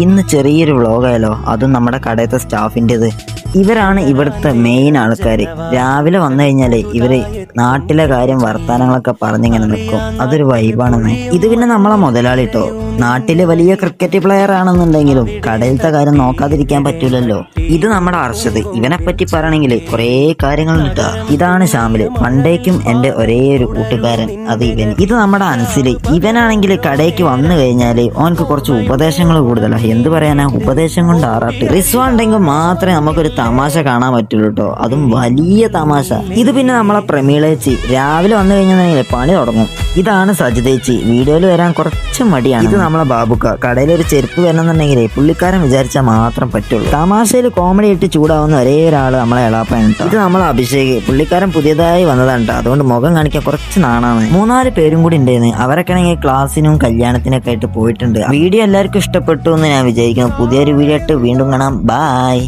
ഇന്ന് ചെറിയൊരു വ്ളോഗായാലോ അതും നമ്മുടെ കടയത്തെ സ്റ്റാഫിന്റെത് ഇവരാണ് ഇവിടുത്തെ മെയിൻ ആൾക്കാർ രാവിലെ വന്നു കഴിഞ്ഞാൽ ഇവർ നാട്ടിലെ കാര്യം വർത്തമാനങ്ങളൊക്കെ പറഞ്ഞിങ്ങനെ നിൽക്കും അതൊരു വൈബാണെന്ന് ഇത് പിന്നെ നമ്മളെ മുതലാളി കേട്ടോ നാട്ടിലെ വലിയ ക്രിക്കറ്റ് പ്ലെയർ ആണെന്നുണ്ടെങ്കിലും കടയിലത്തെ കാര്യം നോക്കാതിരിക്കാൻ പറ്റൂലല്ലോ. ഇത് നമ്മുടെ അർഷത് ഇവനെ പറ്റി പറയണമെങ്കിൽ കുറേ കാര്യങ്ങൾ കിട്ടുക ഇതാണ് ഷാമിൽ പണ്ടേക്കും എന്റെ ഒരേ ഒരു കൂട്ടുകാരൻ അത് ഇവൻ ഇത് നമ്മുടെ അൻസിൽ. ഇവനാണെങ്കിൽ കടയ്ക്ക് വന്നു കഴിഞ്ഞാൽ ഓനക്ക് കുറച്ച് ഉപദേശങ്ങൾ കൂടുതലാണ് എന്ത് പറയാനാ? ഉപദേശം കൊണ്ട് ആറാട്ട്. റിസ്വാണ്ടെങ്കിൽ മാത്രമേ നമുക്കൊരു തമാശ കാണാൻ പറ്റുള്ളൂ കേട്ടോ അതും വലിയ തമാശ. ഇത് പിന്നെ നമ്മളെ പ്രമീളേച്ചി രാവിലെ വന്നു കഴിഞ്ഞാൽ പണി തുടങ്ങും. ഇതാണ് സജിതേച്ചി വീഡിയോയിൽ വരാൻ കുറച്ച് മടിയാണ്. ഇത് നമ്മളെ ബാബുക്ക. കടയിൽ ഒരു ചെരുപ്പ് വരണമെന്നുണ്ടെങ്കിലേ പുള്ളിക്കാരൻ വിചാരിച്ചാൽ മാത്രം പറ്റുള്ളൂ. തമാശയിൽ കോമഡി ഇട്ട് ചൂടാവുന്ന ഒരേ ഒരാൾ നമ്മളെ എളാപ്പാണ് ട്ടോ. ഇത് നമ്മളെ അഭിഷേക്. പുള്ളിക്കാരൻ പുതിയതായി വന്നതാണ്. അതുകൊണ്ട് മുഖം കാണിക്കാൻ കുറച്ച് നാണാണ്. മൂന്നാൽ പേരും കൂടി ഉണ്ടായിരുന്നു അവരൊക്കെ ആണെങ്കിൽ ക്ലാസ്സിനും കല്യാണത്തിനൊക്കെ ആയിട്ട് പോയിട്ടുണ്ട്. വീഡിയോ എല്ലാവർക്കും ഇഷ്ടപ്പെട്ടു എന്ന് ഞാൻ വിചാരിക്കുന്നു. പുതിയൊരു വീഡിയോ ആയിട്ട് വീണ്ടും കാണാം. ബായ്